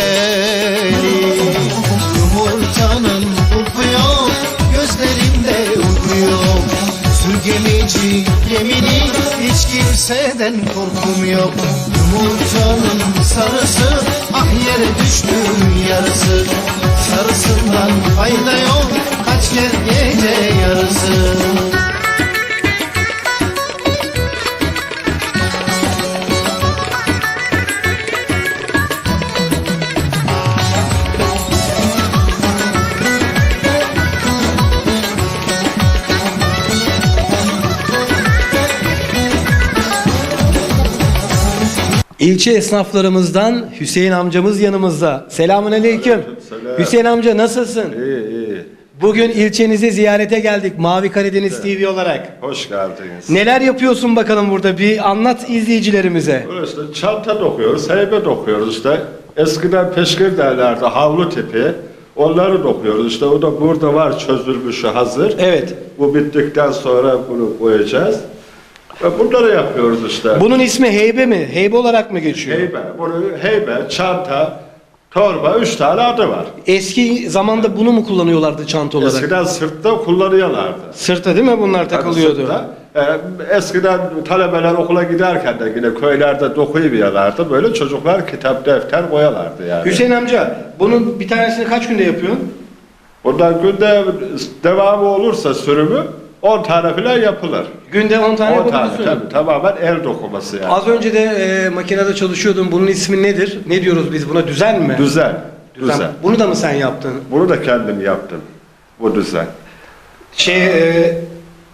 Düşeli Yumurtanın kopuyor Gözlerimde uyuyor. Sürgemici gemini Hiç kimseden korkum yok. Yumurtanın sarısı Ah yere düştüm yarısı. Sarısından fayda yok Kaç gel gece yarısı İlçe esnaflarımızdan Hüseyin amcamız yanımızda. Selamun aleyküm. Selam. Hüseyin amca nasılsın? İyi iyi. Bugün ilçenize ziyarete geldik Mavi Karadeniz TV olarak. Hoş geldiniz. Neler yapıyorsun bakalım burada? Bir anlat izleyicilerimize. İşte çanta dokuyoruz, heybe dokuyoruz işte. Eskiden peşkir derlerdi, havlu tipi. Onları dokuyoruz işte. O da burada var çözülmüşü hazır. Evet. Bu bittikten sonra bunu koyacağız. Ve bunları yapıyoruz işte. Bunun ismi heybe mi? Heybe olarak mı geçiyor? Heybe, bunu heybe, çanta, torba, üç tane adı var. Eski zamanda bunu mu kullanıyorlardı çanta olarak? Eskiden sırtta kullanıyorlardı. Sırta değil mi bunlar takılıyordu? Sırtta. Ee, eskiden talebeler okula giderken de yine köylerde dokuyuyorlardı. Böyle çocuklar kitap, defter koyalardı yani. Hüseyin amca bunun bir tanesini kaç günde yapıyorsun? Bundan günde devamı olursa sürümü 10 tane falan yapılır. Günde 10 tane 10 tane tabii tamamen el dokuması yani. Az önce de e, makinede çalışıyordun. Bunun ismi nedir? Ne diyoruz biz buna? Düzen mi? Düzen. Düzen. Düzen. Bunu da mı sen yaptın? Bunu da kendim yaptım. Bu düzen. Şey e,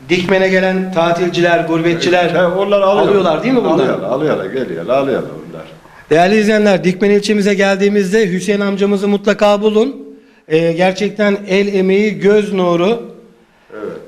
dikmene gelen tatilciler, gurbetçiler He, onlar alıyor. alıyorlar değil mi bunlar? Alıyorlar, alıyorlar, geliyorlar, alıyorlar bunlar. Değerli izleyenler, Dikmen ilçemize geldiğimizde Hüseyin amcamızı mutlaka bulun. E, gerçekten el emeği, göz nuru. Evet.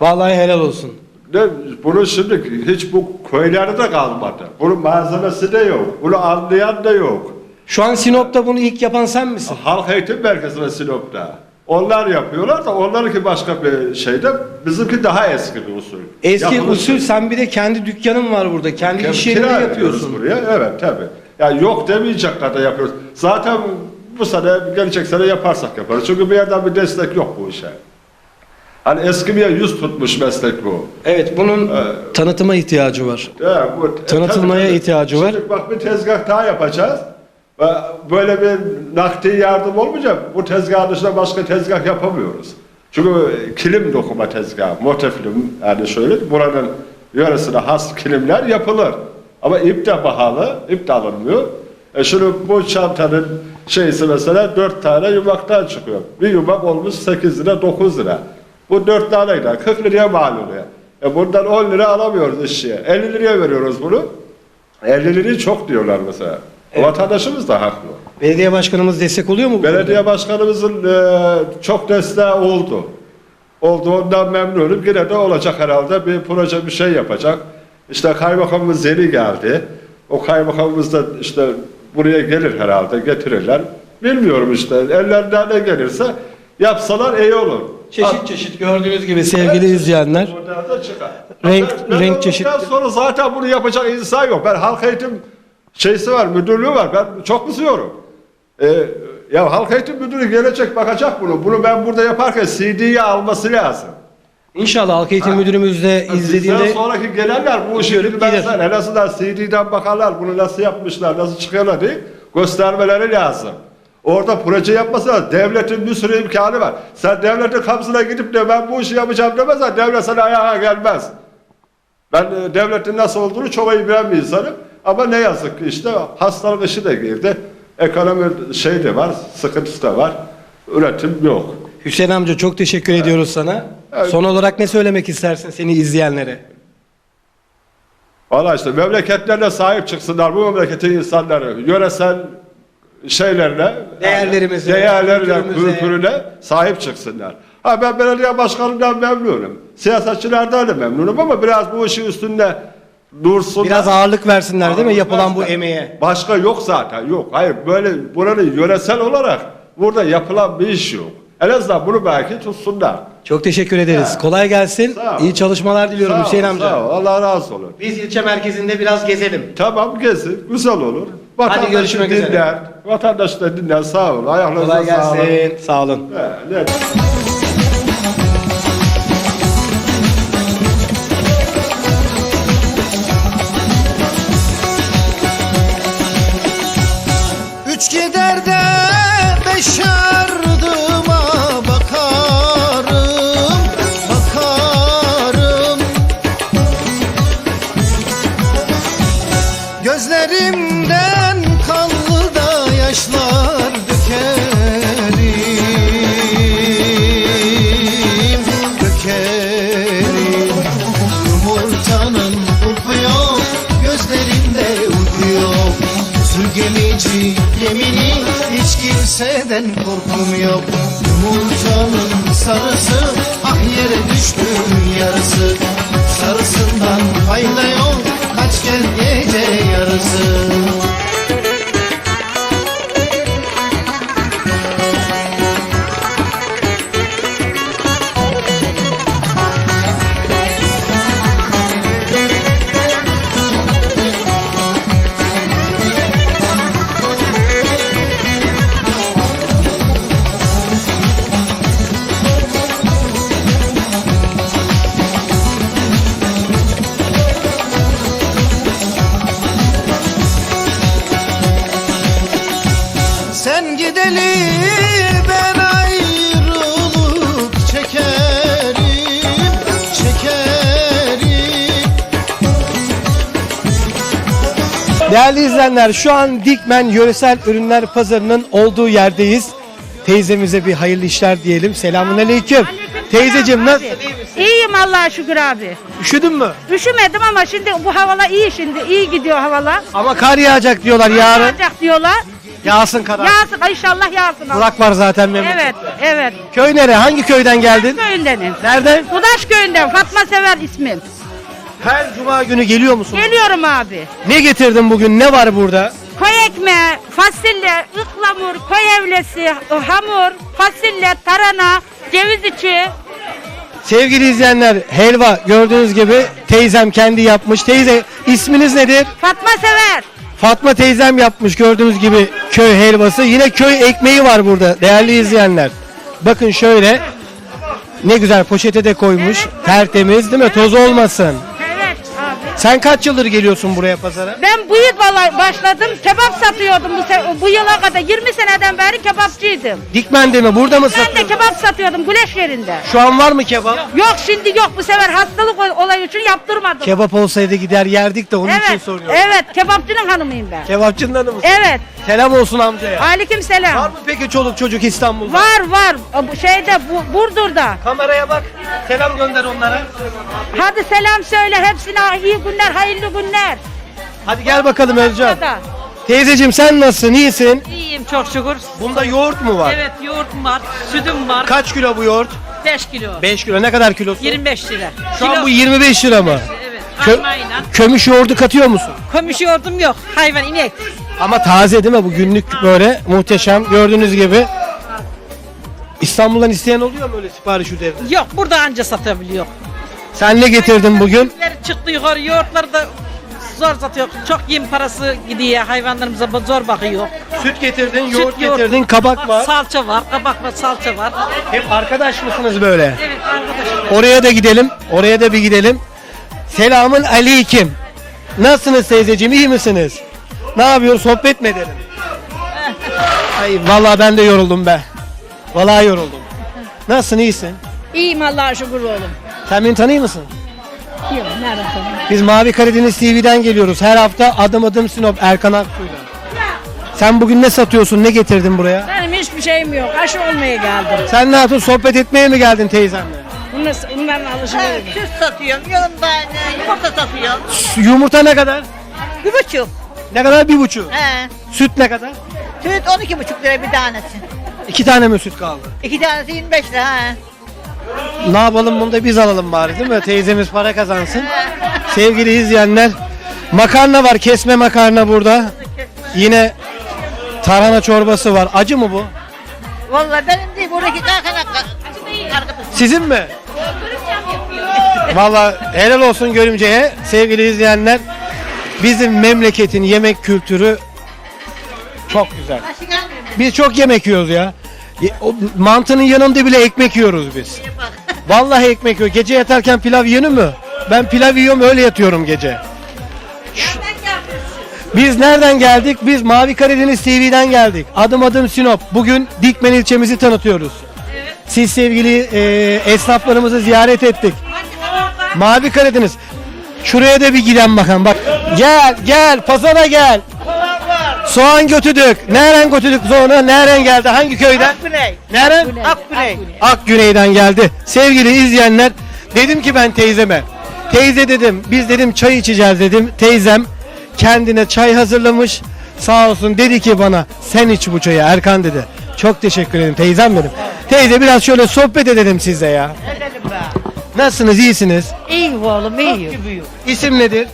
Vallahi helal olsun. Ne, bunu şimdi hiç bu köylerde kalmadı. Bunun malzemesi de yok. Bunu anlayan da yok. Şu an Sinop'ta bunu ilk yapan sen misin? Halk Eğitim Merkezi ve Sinop'ta. Onlar yapıyorlar da onlarınki başka bir şeyde. Bizimki daha eski bir usul. Eski Yapılış- usul sen bir de kendi dükkanın var burada. Kendi Kira iş yerinde yapıyorsun. Buraya. Evet tabi. Yani yok demeyecek kadar yapıyoruz. Zaten bu sene gelecek sene yaparsak yaparız. Çünkü bir yerden bir destek yok bu işe. Hani eskiye yüz tutmuş meslek bu. Evet, bunun tanıtıma ihtiyacı var. Ya, bu, Tanıtılmaya tabii, ihtiyacı var. Şimdi bak bir tezgah daha yapacağız. Böyle bir nakdi yardım olmayacak. Bu tezgah dışında başka tezgah yapamıyoruz. Çünkü kilim dokuma tezgahı, motiflim yani şöyle buranın yöresine has kilimler yapılır. Ama ip de pahalı, ip de alınmıyor. E şunu bu çantanın şeysi mesela dört tane yumaktan çıkıyor. Bir yumak olmuş 8 lira 9 lira. Bu dört taneyle 40 liraya mal oluyor. E bundan 10 lira alamıyoruz işçiye. 50 liraya veriyoruz bunu. 50 lirayı çok diyorlar mesela. Vatandaşımız da haklı. Belediye başkanımız destek oluyor mu? bu konuda? Belediye başkanımızın e, çok desteği oldu. Oldu ondan memnunum. Yine de olacak herhalde bir proje bir şey yapacak. İşte kaymakamımız yeni geldi. O kaymakamımız da işte buraya gelir herhalde getirirler. Bilmiyorum işte ellerinden ne gelirse yapsalar iyi olur. Çeşit çeşit gördüğünüz gibi sevgili izleyenler. Buradan da çıkar. Renk- Ben- ben renk çeşitli. sonra zaten bunu yapacak insan yok. Ben halk eğitim şeysi var, müdürlüğü var. Ben çok kızıyorum. Ee, ya halk eğitim müdürü gelecek bakacak bunu. Bunu ben burada yaparken CD'yi alması lazım. İnşallah Halk Eğitim Müdürümüz de Bizden izlediğinde sonraki gelenler bu işi bilmezler. En azından CD'den bakarlar. Bunu nasıl yapmışlar, nasıl çıkıyorlar diye göstermeleri lazım. Orada proje yapması lazım. Devletin bir sürü imkanı var. Sen devletin kapısına gidip de ben bu işi yapacağım demezsen devlet sana ayağa gelmez. Ben e, devletin nasıl olduğunu çok iyi bilen bir insanım. Ama ne yazık ki işte hastalık işi de girdi. Ekonomi şey de var, sıkıntısı da var. Üretim yok. Hüseyin amca çok teşekkür ediyoruz sana. Evet. Son olarak ne söylemek istersin seni izleyenlere? Valla işte memleketlerine sahip çıksınlar bu memleketin insanları. Yöresel şeylerine, Değerlerimize, kültürümüze. kültürüne sahip çıksınlar. Ha ben belediye başkanından memnunum. Siyasetçilerden de memnunum ama biraz bu işin üstünde dursun. Biraz ağırlık versinler değil mi yapılan bu emeğe? Başka yok zaten yok. Hayır böyle buranın yöresel olarak burada yapılan bir iş yok. En azından bunu belki tutsunlar. Çok teşekkür ederiz. Ha. Kolay gelsin. Ol. İyi çalışmalar diliyorum Sağ ol, Hüseyin amca. Sağ ol, Allah razı olsun. Biz ilçe merkezinde biraz gezelim. Tamam gezin, güzel olur. Vatandaşı görüşmek üzere. dinler. Vatandaş da dinler, sağ ol. Ayaklarınıza Kolay sağlık. gelsin. Sağ olun. Ne- Üç gider de beş yardıma korkum yok Yumurtanın sarısı. Ah yere düştüm yarısı. Sarısından fayda yok kaç gel gece yarısı Çekerim, çekerim Değerli izleyenler şu an Dikmen Yöresel Ürünler Pazarı'nın olduğu yerdeyiz. Teyzemize bir hayırlı işler diyelim. Selamun aleyküm. Teyzeciğim nasıl? İyiyim Allah'a şükür abi. Üşüdün mü? Üşümedim ama şimdi bu havalar iyi şimdi. iyi gidiyor havalar. Ama kar yağacak diyorlar yarın. Yağacak diyorlar. Yağsın kadar. Yağsın inşallah yağsın. Burak var zaten memlekette. Evet, evet. Köy nere? Hangi köyden geldin? Köyündenim. Nereden? Kudaş köyünden Fatma Sever ismim. Her cuma günü geliyor musun? Geliyorum abi. Ne getirdin bugün? Ne var burada? Koy ekmeği, fasulye, ıhlamur, koy evlesi, hamur, fasulye, tarhana, ceviz içi. Sevgili izleyenler helva gördüğünüz gibi teyzem kendi yapmış. Teyze isminiz nedir? Fatma Sever. Fatma teyzem yapmış gördüğünüz gibi köy helvası. Yine köy ekmeği var burada değerli izleyenler. Bakın şöyle ne güzel poşete de koymuş. Tertemiz değil mi? Toz olmasın. Sen kaç yıldır geliyorsun buraya pazara? Ben bu yıl başladım. Kebap satıyordum bu, se- bu yıla kadar. 20 seneden beri kebapçıydım. Dikmen'de mi? Burada mı Ben de satıyorsun? kebap satıyordum güleş yerinde. Şu an var mı kebap? Yok şimdi yok bu sefer hastalık ol- olayı için yaptırmadım. Kebap olsaydı gider yerdik de onun için evet, soruyorum. evet kebapçının hanımıyım ben. Kebapçının hanı mısın? Evet, Selam olsun amcaya. aleyküm Var selam. mı peki çoluk çocuk İstanbul'da? Var var, bu şeyde bu, Burdur'da. Kameraya bak. Selam gönder onlara. Hadi selam söyle hepsine iyi günler, hayırlı günler. Hadi gel bakalım Özcan. Da. Teyzeciğim sen nasılsın? İyisin? İyiyim çok şükür. Bunda yoğurt mu var? Evet yoğurtum var, sütüm var. Kaç kilo bu yoğurt? 5 kilo. 5 kilo. Ne kadar kilosu? 25 lira. Şu Kilo- an bu 25 lira mı? Evet. Kö- Kaymayla. kömüş yoğurdu katıyor musun? Komşu yoğurdum yok. Hayvan inek. Ama taze değil mi bu günlük böyle muhteşem gördüğünüz gibi. İstanbul'dan isteyen oluyor mu öyle sipariş üzerine? Yok burada anca satabiliyor. Sen ne getirdin bugün? Çıktı yukarı yoğurtları da zor satıyor. Çok yem parası gidiyor hayvanlarımıza bu zor bakıyor. Süt getirdin, Süt, yoğurt yoğurt. getirdin, kabak var. Salça var, kabak var, salça var. Hep arkadaş mısınız böyle? Evet arkadaşlar. Oraya da gidelim. Oraya da bir gidelim. Selamın aleyküm. Nasılsınız teyzeciğim? iyi misiniz? Ne yapıyoruz? Sohbet mi edelim? Ay vallahi ben de yoruldum be. Vallahi yoruldum. Nasılsın? iyisin? İyiyim Allah'a şükür oğlum. Sen beni tanıyor musun? Yok nereden tanıyorum? Biz Mavi Karadeniz TV'den geliyoruz. Her hafta adım adım Sinop Erkan Aksu'yla. Sen bugün ne satıyorsun? Ne getirdin buraya? Benim hiçbir şeyim yok. Aşı olmaya geldim. Sen ne yaptın? Sohbet etmeye mi geldin teyzemle? Bunlar, bunların alışverişi. Süt satıyorum, yanında e, yumurta satıyorum. Yumurta ne kadar? Bir buçuk. Ne kadar? Bir buçuk. He. Süt ne kadar? Süt on iki buçuk lira bir tanesi. İki tane mi süt kaldı? İki tanesi 25 lira. He. Ne yapalım bunu da biz alalım bari değil mi? Teyzemiz para kazansın. Sevgili izleyenler makarna var kesme makarna burada. Yine tarhana çorbası var. Acı mı bu? Vallahi benim değil buradaki kalkan arkadaşım. Sizin mi? Valla helal olsun görümceye sevgili izleyenler. Bizim memleketin yemek kültürü çok güzel. Biz çok yemek yiyoruz ya. Ye- o Mantının yanında bile ekmek yiyoruz biz. Vallahi ekmek yiyor. Gece yatarken pilav yenir mi? Ben pilav yiyorum öyle yatıyorum gece. Biz nereden geldik? Biz Mavi Karadeniz TV'den geldik. Adım adım Sinop. Bugün Dikmen ilçemizi tanıtıyoruz. Siz sevgili e, esnaflarımızı ziyaret ettik. Mavi Karadeniz. Şuraya da bir giden bakalım. Bak gel gel pazara gel. Soğan götürdük. Nereden götürdük soğanı? Nereden geldi? Hangi köyden? Güney. Nereden? Akgüney. Akgüney'den geldi. Sevgili izleyenler dedim ki ben teyzeme. Teyze dedim biz dedim çay içeceğiz dedim. Teyzem kendine çay hazırlamış. Sağ olsun dedi ki bana sen iç bu çayı Erkan dedi. Çok teşekkür ederim teyzem benim. Teyze biraz şöyle sohbet edelim sizle ya. Nasılsınız iyisiniz? İyi oğlum iyi. İsim nedir?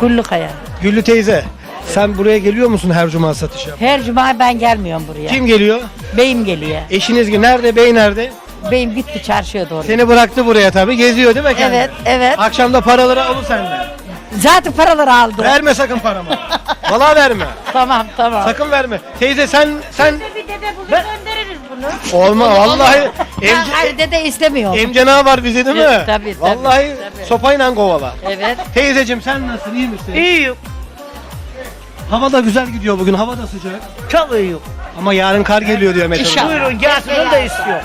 Kullukaya. Güllü teyze. Sen buraya geliyor musun her cuma satış yap? Her cuma ben gelmiyorum buraya. Kim geliyor? Beyim geliyor. Eşiniz gi- nerede? Bey nerede? Beyim gitti çarşıya doğru. Seni bıraktı buraya tabii. Geziyor değil mi kendi? Evet, evet. Akşam da paraları alır senden. Zaten paraları aldı. Verme sakın paramı. Vallahi verme. Tamam, tamam. Sakın verme. Teyze sen sen Bir dede bulup göndeririz bunu. olma vallahi Ben emce, halde de istemiyorum. emcena var bize değil mi? Tabii, tabii, Vallahi tabii. sopayla kovala. Evet. Teyzeciğim sen nasılsın? iyi misin? İyiyim. Hava da güzel gidiyor bugün. Hava da sıcak. İyiyim. Ama yarın kar geliyor diyor. İnşallah. Buyurun gelsin onu da istiyor.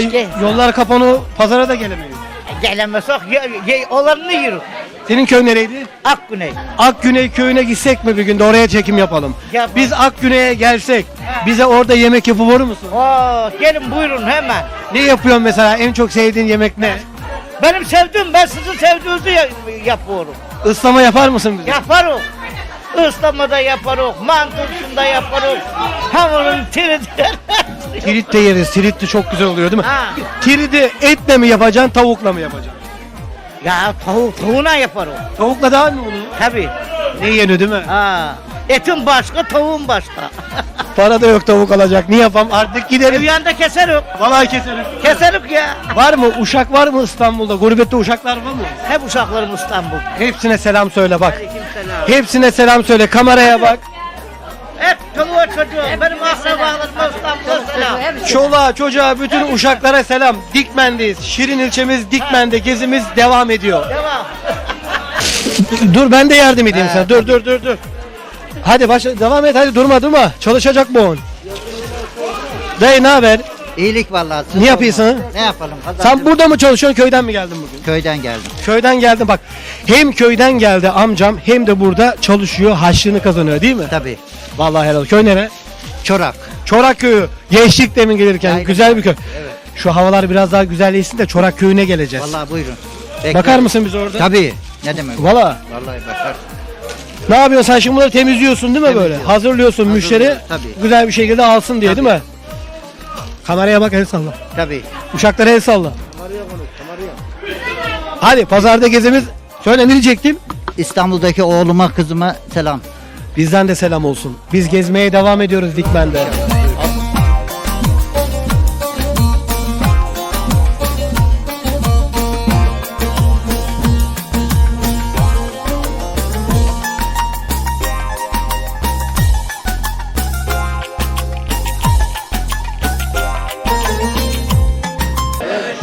Keşke. yollar kapanı pazara da gelemeyiz. Gelemezsek ye, ye, olanını yürü. Senin köy nereydi? Akgüney. Akgüney köyüne gitsek mi bir gün de oraya çekim yapalım. Yapalım. Biz Akgüney'e gelsek bize orada yemek yapıvır mısın? Oo, gelin buyurun hemen. Ne yapıyorsun mesela? En çok sevdiğin yemek ne? Benim sevdiğim ben sizin sevdiğinizi ya- yapıyorum. Islama yapar mısın bize? Yaparım. Islamada yaparım, mantısında yaparım. Hamurun tiridi. Tirit de yeriz. Tirit de çok güzel oluyor değil mi? Ha. Tiridi etle mi yapacaksın, tavukla mı yapacaksın? ya tavuk, tavuğuna yaparım. Tavukla daha mı olur? Tabii. Ne yeniyor değil mi? Ha. Etin başka, tavuğun başka. Para da yok tavuk alacak. Ne yapalım? Artık gidelim. Rüyanda keserim. Vallahi keserim. Keserim ya. Var mı? Uşak var mı İstanbul'da? Gurbette uşaklar var mı? Hep uşaklarım İstanbul. Hepsine selam söyle bak. Aleykümselam. Hepsine selam söyle. Kameraya bak. Hep çoluğa çocuğa, benim akrabalarıma İstanbul'a selam. Çoluğa, çocuğa, bütün uşaklara selam. Dikmen'deyiz. Şirin ilçemiz Dikmen'de gezimiz devam ediyor. Devam. Dur ben de yardım edeyim sana. Dur dur dur dur. Hadi başla devam et hadi durma durma. Çalışacak bu on. Dayı ne haber? İyilik vallahi. Ne yapıyorsun? Ne yapalım? Sen burada mı çalışıyorsun köyden mi geldin bugün? köyden geldim. Köyden geldim bak. Hem köyden geldi amcam hem de burada çalışıyor harçlığını kazanıyor değil mi? Tabii. Vallahi helal. Köy nere? Çorak. Çorak köyü. Geçtik demin gelirken. Aynen. Güzel bir köy. Evet. Şu havalar biraz daha güzelleşsin de Çorak köyüne geleceğiz. Vallahi buyurun. Bekle. Bakar mısın biz orada? Tabii. Ne demek? Valla. Vallahi bakar. Ne yapıyorsun sen şimdi bunları temizliyorsun değil mi böyle? Temizliyorum. Hazırlıyorsun müşteri Hazırlıyorum, tabii. güzel bir şekilde alsın diye değil mi? Kameraya bak el salla. Tabii. Uşaklara el salla. Hadi pazarda gezimiz. Söyle ne diyecektim? İstanbul'daki oğluma kızıma selam. Bizden de selam olsun. Biz gezmeye devam ediyoruz Dikmen'de.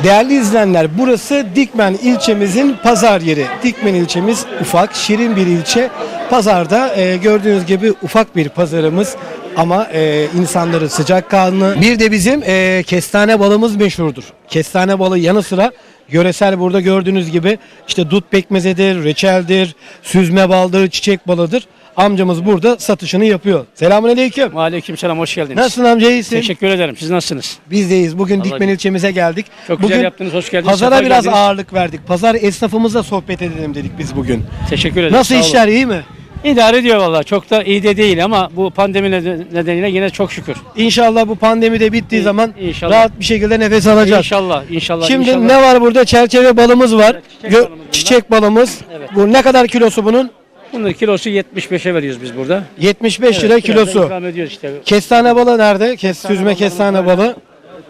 Değerli izleyenler burası Dikmen ilçemizin pazar yeri. Dikmen ilçemiz ufak, şirin bir ilçe. Pazarda e, gördüğünüz gibi ufak bir pazarımız ama e, insanları sıcakkanlı. Bir de bizim e, kestane balımız meşhurdur. Kestane balı yanı sıra yöresel burada gördüğünüz gibi işte dut pekmezedir, reçeldir, süzme baldır, çiçek balıdır. Amcamız burada satışını yapıyor. Selamun aleyküm. Aleykümselam hoş geldiniz. Nasılsın amca iyisin? Teşekkür ederim. Siz nasılsınız? Bizdeyiz. Bugün Vallahi Dikmen ilçemize geldik. Çok bugün güzel yaptınız. Hoş geldiniz. Pazara sefa biraz geldiniz. ağırlık verdik. Pazar esnafımızla sohbet edelim dedik biz bugün. Teşekkür ederim. Nasıl sağ olun. işler iyi mi? İdare ediyor vallahi. Çok da iyi de değil ama bu pandemi neden- nedeniyle yine çok şükür. İnşallah bu pandemi de bittiği İ- zaman inşallah. rahat bir şekilde nefes alacağız. İnşallah, inşallah. Şimdi inşallah. ne var burada? Çerçeve balımız var. Evet, çiçek Gö- balımız çiçek balımız. Evet. Bu ne kadar kilosu bunun? Bunun kilosu 75'e veriyoruz biz burada. 75 lira Evet, biraz da kilosu. ikram ediyoruz işte. Kestane balı nerede? Kes, süzme kestane balı.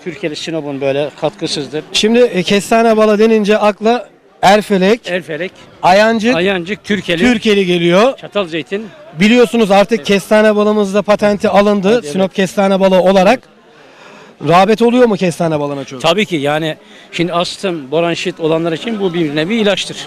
Türkiye'li Sinop'un böyle katkısızdır. Şimdi e, kestane balı denince akla Erfelek, Erfelek, Ayancık, Ayancık, Türkiye'li, Türkeli geliyor. Çatal Zeytin. Biliyorsunuz artık kestane balımızda patenti alındı. Evet. Sinop kestane balı olarak. Rağbet oluyor mu kestane balına çok? Tabii ki yani şimdi astım, bronşit olanlar için bu bir nevi ilaçtır.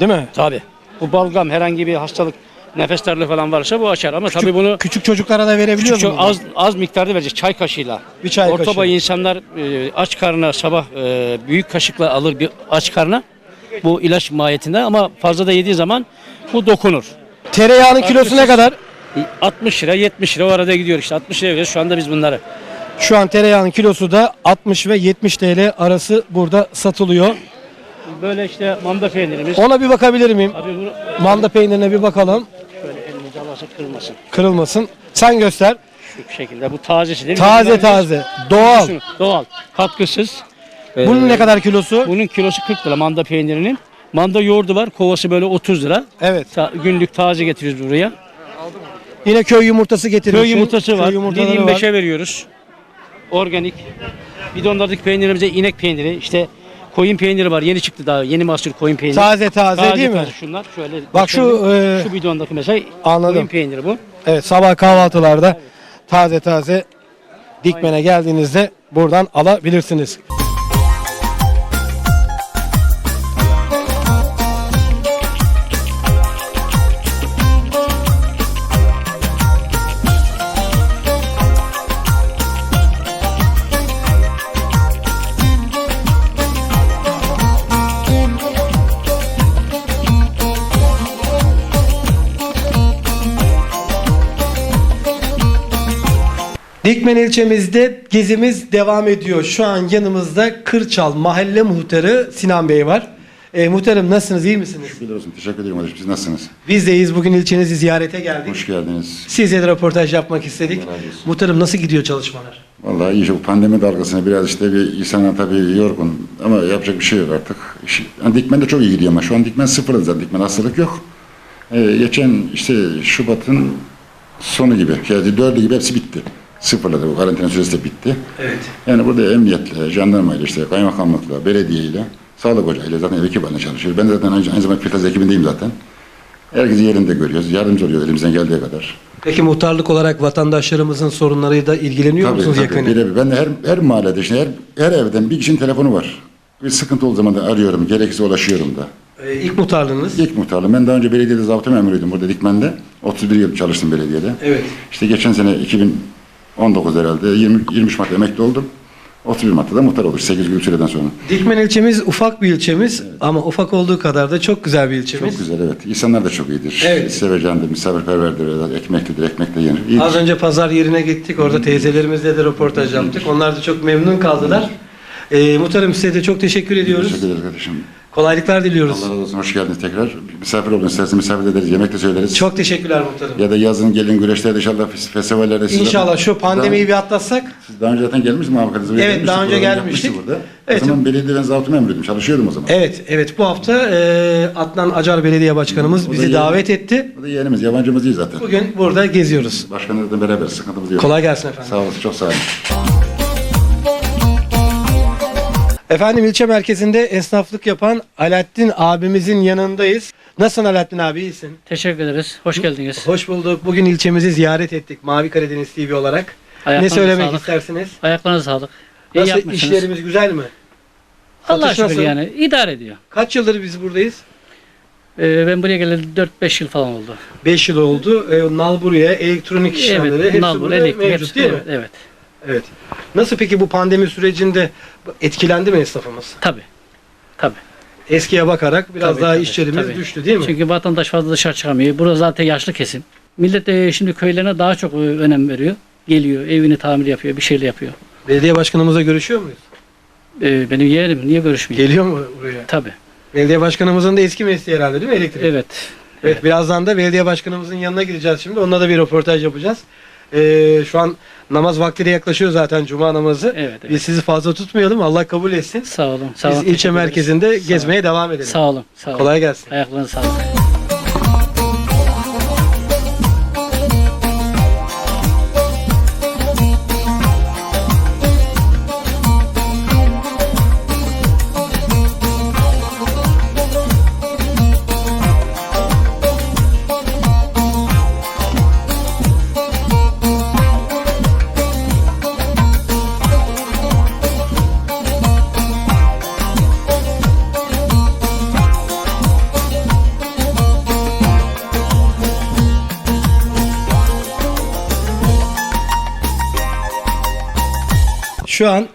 Değil mi? Tabii. Bu balgam herhangi bir hastalık, nefes darlığı falan varsa bu açar ama tabii bunu Küçük çocuklara da verebiliyor Küçük, musunuz? az az miktarda verecek çay kaşığıyla. Bir çay Orta kaşığı. insanlar e, aç karnına sabah e, büyük kaşıkla alır bir aç karnına. Bu ilaç mahiyetinde ama fazla da yediği zaman bu dokunur. Tereyağının kilosu ne kadar? E, 60 lira 70 lira o arada gidiyor işte 60 lira veriyoruz şu anda biz bunları. Şu an tereyağının kilosu da 60 ve 70 TL arası burada satılıyor. Böyle işte manda peynirimiz. Ona bir bakabilir miyim? Abi bunu Manda peynirine bir bakalım. şöyle elimize alırsak kırılmasın. Kırılmasın. Sen göster. Şu şekilde bu tazesi değil mi? Taze Bunlar taze. Doğal. Doğal. Katkısız. Bunun Ee, ne kadar kilosu? Bunun kilosu 40 lira manda peynirinin. Manda yoğurdu var. Kovası böyle 30 lira. Evet. Ta- günlük taze getiriyoruz buraya. Yine köy yumurtası getirmişsin. Köy yumurtası var. Köy yumurtaları var. 1.25'e veriyoruz. Organik. Bidonlardaki peynirimize inek peyniri, işte koyun peyniri var. Yeni çıktı daha. Yeni mahsul koyun peyniri. Taze taze, değil mi? taze. Şunlar şöyle. Bak şu, göstereyim. e, şu bidondaki mesela Anladım. koyun peyniri bu. Evet sabah kahvaltılarda taze taze Dikmen'e geldiğinizde buradan alabilirsiniz. Dikmen ilçemizde gezimiz devam ediyor. Şu an yanımızda Kırçal Mahalle Muhtarı Sinan Bey var. E, muhtarım nasılsınız, iyi misiniz? Şükürler olsun. Teşekkür ederim hocam. Siz nasılsınız? Biz deyiz. Bugün ilçenizi ziyarete geldik. Hoş geldiniz. Sizle de röportaj yapmak istedik. Muhtarım nasıl gidiyor çalışmalar? Vallahi iyi. Bu pandemi dalgasına biraz işte bir insana tabii yorgun ama yapacak bir şey yok artık. Yani dikmen de çok iyi gidiyor ama şu an dikmen sıfırdı zaten. Dikmen hastalık yok. Ee, geçen işte Şubat'ın sonu gibi, yani dördü gibi hepsi bitti. Sıfırladı. Bu karantina süresi de bitti. Evet. Yani burada emniyetle, jandarmayla, işte kaymakamlıkla, belediyeyle, sağlık ocağıyla zaten ekip halinde çalışıyor. Ben de zaten aynı, aynı zamanda Filtaz ekibindeyim zaten. Herkesi yerinde görüyoruz. Yardımcı oluyoruz elimizden geldiği kadar. Peki muhtarlık olarak vatandaşlarımızın sorunlarıyla ilgileniyor musunuz yakın? birebir. Ben de her, her mahallede, işte her, her evden bir kişinin telefonu var. Bir sıkıntı olduğu zaman da arıyorum, gerekirse ulaşıyorum da. Ee, ilk muhtarlığınız? İlk muhtarlığım, ben daha önce belediyede zabıta memuruydum burada Dikmen'de. 31 yıl çalıştım belediyede. Evet. İşte geçen sene 2019 herhalde, 20, 23 Mart'ta emekli oldum. 31 Mart'ta da muhtar olduk 8 gün süreden sonra. Dikmen ilçemiz ufak bir ilçemiz ama ufak olduğu kadar da çok güzel bir ilçemiz. Çok güzel evet. İnsanlar da çok iyidir. Evet. Seveceğindir, misafirperverdir, ekmeklidir, ekmek de yenir. İyi. Az önce pazar yerine gittik. Orada teyzelerimizle de röportaj yaptık. Onlar da çok memnun kaldılar. Ee, muhtarım size de çok teşekkür ediyoruz. Teşekkür ederiz kardeşim. Kolaylıklar diliyoruz. Allah razı olsun. Hoş geldiniz tekrar. Misafir olun. İsterseniz misafir ederiz. Yemek de söyleriz. Çok teşekkürler muhtarım. Ya da yazın gelin güreşlerde inşallah fes- festivallerde. siz İnşallah zaten- şu pandemiyi bir atlatsak. siz daha önce zaten gelmiş mi Avrupa'da? Evet, daha önce gelmiştik. Burada. Evet. O zaman belediye ben zabıta memuruyum. Çalışıyordum o zaman. Evet, evet bu hafta e, Adnan Acar Belediye Başkanımız O da bizi yeni. davet etti. Bu da yeğenimiz. Yabancımız değil zaten. Bugün burada geziyoruz. Başkanlarla beraber sıkıntımız yok. Kolay gelsin efendim. Sağ olasın. Çok sağ olun. Efendim ilçe merkezinde esnaflık yapan Alaaddin abimizin yanındayız. Nasılsın Alaaddin abi iyisin? Teşekkür ederiz. Hoş geldiniz. Hoş bulduk. Bugün ilçemizi ziyaret ettik Mavi Karadeniz TV olarak. ne Ayaklarınıza söylemek sağlık. istersiniz? Ayaklarınıza sağlık. İyi Nasıl yapmışsınız. işlerimiz güzel mi? Allah Satış şükür nasıl? yani idare ediyor. Kaç yıldır biz buradayız? Ee, ben buraya geleli 4-5 yıl falan oldu. 5 yıl oldu. E, Nalburu'ya elektronik işlemleri hepsi nalbur, burada elektrik, mevcut hepsi değil mi? burada. Evet. Evet. Nasıl peki bu pandemi sürecinde etkilendi mi esnafımız? Tabii. Tabii. Eskiye bakarak biraz Tabii, daha tabii, işçilerimiz tabii. düştü değil mi? Çünkü vatandaş fazla dışarı çıkamıyor. Burada zaten yaşlı kesim. Millet de şimdi köylerine daha çok e, önem veriyor. Geliyor, evini tamir yapıyor, bir şeyler yapıyor. Belediye başkanımızla görüşüyor muyuz? Ee, benim yeğenim niye görüşmüyor? Geliyor mu buraya? Tabii. Belediye başkanımızın da eski mesleği herhalde değil mi elektrik? Evet. Evet birazdan da belediye başkanımızın yanına gideceğiz şimdi. Onunla da bir röportaj yapacağız. Ee, şu an namaz vakti de yaklaşıyor zaten cuma namazı. Evet, evet. Biz sizi fazla tutmayalım. Allah kabul etsin. Sağ olun. Sağ Biz olun. ilçe teşekkür ederiz. merkezinde Sağ gezmeye devam edelim. Sağ olun. Sağ olun. Kolay gelsin. Ayaklarınıza sağlık. Şu an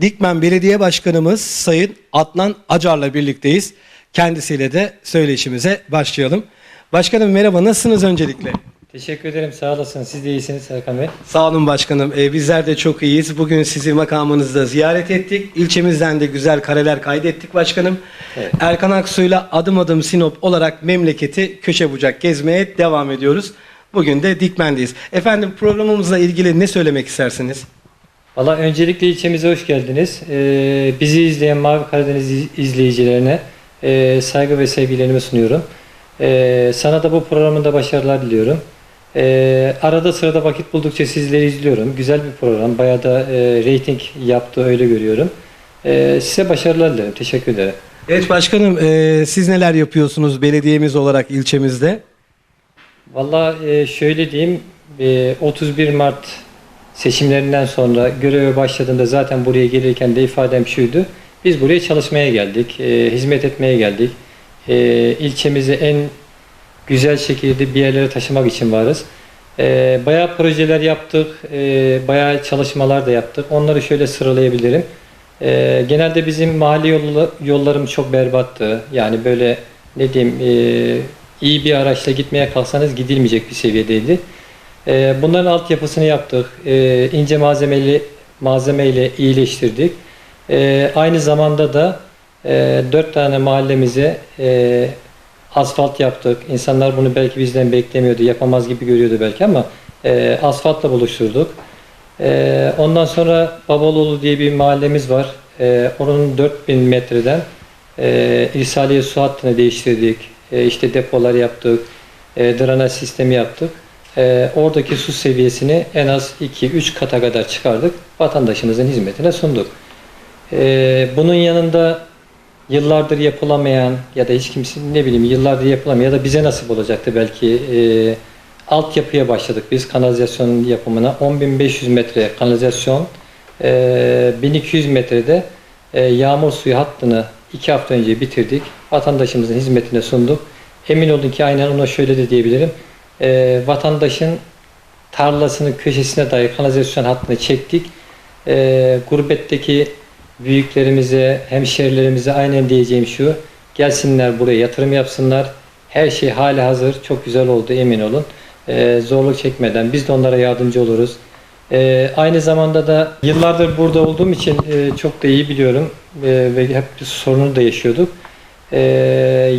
Dikmen Belediye Başkanımız Sayın Adnan Acar'la birlikteyiz. Kendisiyle de söyleşimize başlayalım. Başkanım merhaba nasılsınız öncelikle? Teşekkür ederim. Sağ olasın. Siz de iyisiniz Serkan Bey. Sağ olun başkanım. Ee, bizler de çok iyiyiz. Bugün sizi makamınızda ziyaret ettik. İlçemizden de güzel kareler kaydettik başkanım. Evet. Erkan Aksu'yla adım adım Sinop olarak memleketi köşe bucak gezmeye devam ediyoruz. Bugün de Dikmen'deyiz. Efendim programımızla ilgili ne söylemek istersiniz? Valla öncelikle ilçemize hoş geldiniz. Ee, bizi izleyen Mavi Karadeniz iz- izleyicilerine e, saygı ve sevgilerimi sunuyorum. Ee, sana da bu programında başarılar diliyorum. Ee, arada sırada vakit buldukça sizleri izliyorum. Güzel bir program. Bayağı da e, reyting yaptı öyle görüyorum. Ee, size başarılar dilerim. Teşekkür ederim. Evet başkanım e, siz neler yapıyorsunuz belediyemiz olarak ilçemizde? Valla e, şöyle diyeyim, e, 31 Mart seçimlerinden sonra göreve başladığımda zaten buraya gelirken de ifadem şuydu. Biz buraya çalışmaya geldik, e, hizmet etmeye geldik. E, ilçemizi en güzel şekilde bir yerlere taşımak için varız. E, bayağı projeler yaptık, e, bayağı çalışmalar da yaptık. Onları şöyle sıralayabilirim. E, genelde bizim mahalle yolla, yollarım çok berbattı. Yani böyle ne diyeyim e, iyi bir araçla gitmeye kalksanız gidilmeyecek bir seviyedeydi. E, bunların altyapısını yaptık. E, ince malzemeli malzemeyle iyileştirdik. E, aynı zamanda da e, dört tane mahallemize e, asfalt yaptık. İnsanlar bunu belki bizden beklemiyordu, yapamaz gibi görüyordu belki ama e, asfaltla buluşturduk. E, ondan sonra Babaloğlu diye bir mahallemiz var. E, onun 4000 metreden e, İrsaliye su hattını değiştirdik. E, işte depolar yaptık. E, drenaj sistemi yaptık. E, oradaki su seviyesini en az 2-3 kata kadar çıkardık. Vatandaşımızın hizmetine sunduk. E, bunun yanında yıllardır yapılamayan ya da hiç kimse ne bileyim yıllardır yapılamayan ya da bize nasip olacaktı belki e, altyapıya başladık biz kanalizasyon yapımına 10.500 metre kanalizasyon e, 1200 metrede e, yağmur suyu hattını iki hafta önce bitirdik vatandaşımızın hizmetine sunduk emin olun ki aynen ona şöyle de diyebilirim e, vatandaşın tarlasının köşesine dair kanalizasyon hattını çektik e, gurbetteki büyüklerimize, hemşerilerimize aynen diyeceğim şu. Gelsinler buraya yatırım yapsınlar. Her şey hali hazır. Çok güzel oldu emin olun. Ee, zorluk çekmeden biz de onlara yardımcı oluruz. Ee, aynı zamanda da yıllardır burada olduğum için e, çok da iyi biliyorum Ee, ve hep bir sorunu da yaşıyorduk. Ee,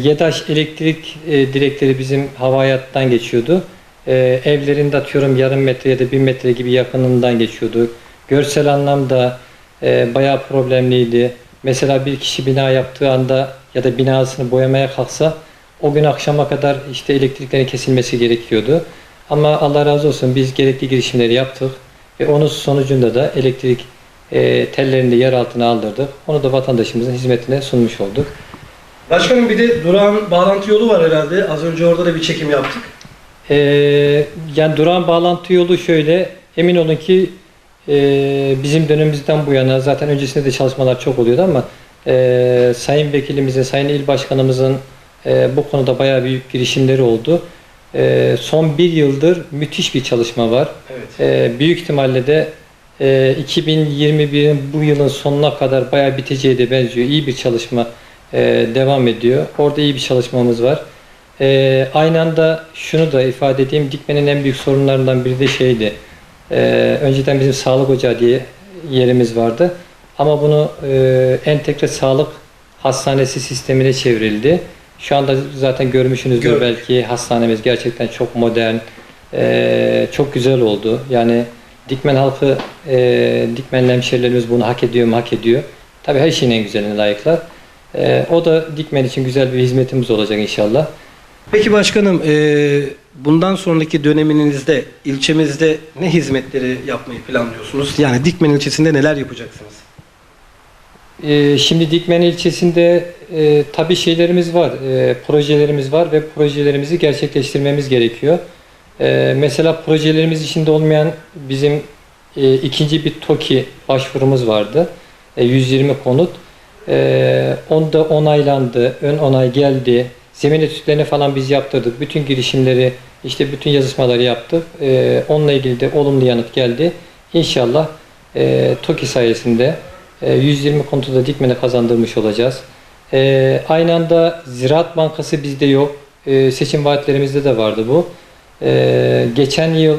YEDAŞ elektrik e, direkleri bizim hava hayattan geçiyordu. Ee, evlerinde atıyorum yarım metre ya da bir metre gibi yakınından geçiyordu. Görsel anlamda e, bayağı problemliydi. Mesela bir kişi bina yaptığı anda ya da binasını boyamaya kalksa o gün akşama kadar işte elektriklerin kesilmesi gerekiyordu. Ama Allah razı olsun biz gerekli girişimleri yaptık ve onun sonucunda da elektrik e, tellerini yer altına aldırdık. Onu da vatandaşımızın hizmetine sunmuş olduk. Başkanım bir de durağan bağlantı yolu var herhalde. Az önce orada da bir çekim yaptık. E, yani duran bağlantı yolu şöyle emin olun ki e, bizim dönemimizden bu yana zaten öncesinde de çalışmalar çok oluyordu ama e, Sayın Vekilimizin, Sayın İl Başkanımızın e, bu konuda bayağı büyük girişimleri oldu. E, son bir yıldır müthiş bir çalışma var. Evet. E, büyük ihtimalle de e, 2021'in bu yılın sonuna kadar bayağı biteceği de benziyor. İyi bir çalışma e, devam ediyor. Orada iyi bir çalışmamız var. E, aynı anda şunu da ifade edeyim. Dikmenin en büyük sorunlarından biri de şeydi. E, önceden bizim sağlık ocağı diye yerimiz vardı. Ama bunu e, entegre sağlık hastanesi sistemine çevrildi. Şu anda zaten görmüşsünüzdür Gördük. belki hastanemiz gerçekten çok modern, e, çok güzel oldu. Yani Dikmen halkı, e, Dikmenli hemşerilerimiz bunu hak ediyor mu hak ediyor. Tabii her şeyin en güzelini layıklar. E, o da Dikmen için güzel bir hizmetimiz olacak inşallah. Peki başkanım e, bundan sonraki döneminizde ilçemizde ne hizmetleri yapmayı planlıyorsunuz? Yani Dikmen ilçesinde neler yapacaksınız? Ee, şimdi Dikmen ilçesinde e, tabii şeylerimiz var, e, projelerimiz var ve projelerimizi gerçekleştirmemiz gerekiyor. E, mesela projelerimiz içinde olmayan bizim e, ikinci bir TOKİ başvurumuz vardı. E, 120 konut. E, onda onaylandı, ön onay geldi. Zemin etütlerini falan biz yaptırdık. Bütün girişimleri, işte bütün yazışmaları yaptık. E, onunla ilgili de olumlu yanıt geldi. İnşallah e, TOKİ sayesinde e, 120 konutu da Dikmen'e kazandırmış olacağız. E, aynı anda Ziraat Bankası bizde yok. E, seçim vaatlerimizde de vardı bu. E, geçen yıl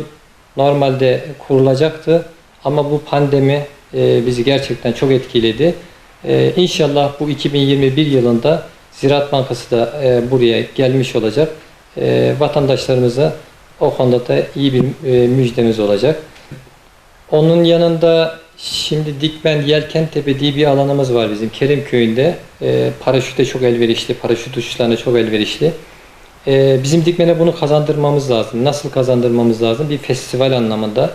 normalde kurulacaktı ama bu pandemi e, bizi gerçekten çok etkiledi. E, inşallah bu 2021 yılında Ziraat Bankası da e, buraya gelmiş olacak. E, vatandaşlarımıza o konuda da iyi bir e, müjdemiz olacak. Onun yanında şimdi Dikmen Yelkentepe diye bir alanımız var bizim Kerim köyünde. E, paraşüte çok elverişli, paraşüt uçuşlarına çok elverişli. E, bizim Dikmen'e bunu kazandırmamız lazım. Nasıl kazandırmamız lazım? Bir festival anlamında.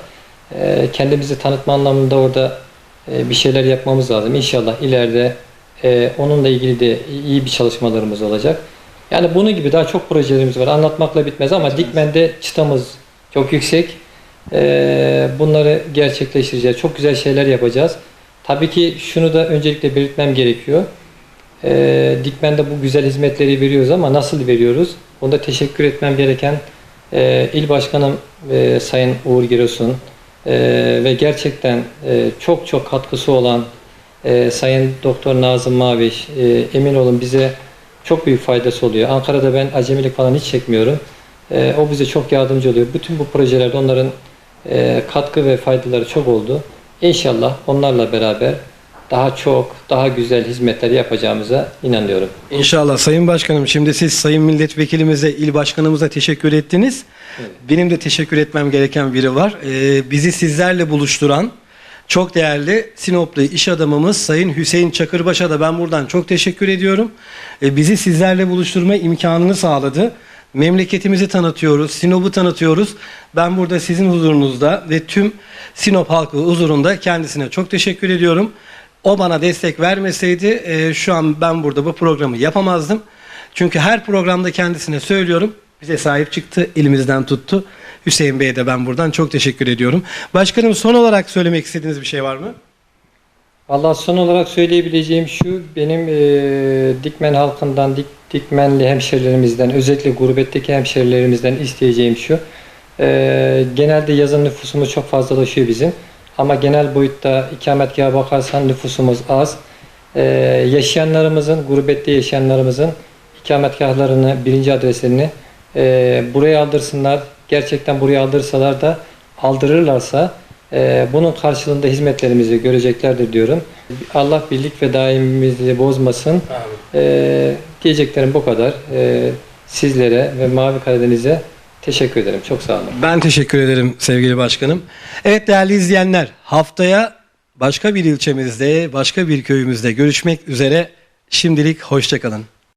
E, kendimizi tanıtma anlamında orada bir şeyler yapmamız lazım. İnşallah ileride e, onunla ilgili de iyi bir çalışmalarımız olacak. Yani bunun gibi daha çok projelerimiz var. Anlatmakla bitmez ama Dikmen'de çıtamız çok yüksek. Ee, bunları gerçekleştireceğiz. Çok güzel şeyler yapacağız. Tabii ki şunu da öncelikle belirtmem gerekiyor. Ee, Dikmen'de bu güzel hizmetleri veriyoruz ama nasıl veriyoruz? Onda teşekkür etmem gereken e, il başkanım e, Sayın Uğur Giresun e, ve gerçekten e, çok çok katkısı olan e, Sayın Doktor Nazım Maviş e, emin olun bize çok büyük faydası oluyor. Ankara'da ben acemilik falan hiç çekmiyorum. E, o bize çok yardımcı oluyor. Bütün bu projelerde onların e, katkı ve faydaları çok oldu. İnşallah onlarla beraber daha çok, daha güzel hizmetler yapacağımıza inanıyorum. İnşallah Sayın Başkanım. Şimdi siz Sayın Milletvekilimize, il başkanımıza teşekkür ettiniz. Benim de teşekkür etmem gereken biri var. Ee, bizi sizlerle buluşturan çok değerli Sinoplu iş adamımız Sayın Hüseyin Çakırbaş'a da ben buradan çok teşekkür ediyorum. Ee, bizi sizlerle buluşturma imkanını sağladı. Memleketimizi tanıtıyoruz, Sinop'u tanıtıyoruz. Ben burada sizin huzurunuzda ve tüm Sinop halkı huzurunda kendisine çok teşekkür ediyorum. O bana destek vermeseydi e, şu an ben burada bu programı yapamazdım. Çünkü her programda kendisine söylüyorum. Bize sahip çıktı, elimizden tuttu. Hüseyin Bey'e de ben buradan çok teşekkür ediyorum. Başkanım son olarak söylemek istediğiniz bir şey var mı? Vallahi son olarak söyleyebileceğim şu, benim e, Dikmen halkından, Dik, Dikmenli hemşerilerimizden, özellikle gurbetteki hemşerilerimizden isteyeceğim şu. E, genelde yazın nüfusumuz çok fazlalaşıyor bizim. Ama genel boyutta ikametgaha bakarsan nüfusumuz az. E, yaşayanlarımızın, gurbette yaşayanlarımızın ikametgahlarını, birinci adreslerini e, buraya aldırsınlar. Gerçekten buraya aldırsalar da aldırırlarsa e, bunun karşılığında hizmetlerimizi göreceklerdir diyorum. Allah birlik ve daimimizi bozmasın. E, diyeceklerim bu kadar. E, sizlere ve Mavi Karadeniz'e teşekkür ederim. Çok sağ olun. Ben teşekkür ederim sevgili başkanım. Evet değerli izleyenler haftaya başka bir ilçemizde, başka bir köyümüzde görüşmek üzere. Şimdilik hoşçakalın.